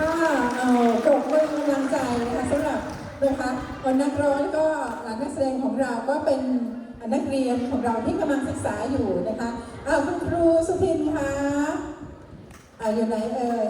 ถ้าปรบมือกำลังใจนะคะสำหรับนะคะคนนักร้องก็นักแสดงของเราก็เป็นนักเรียนของเราที่กำลังศึกษาอยู่นะคะคุณครูสุพินคะอยู่ไหนเอ่ย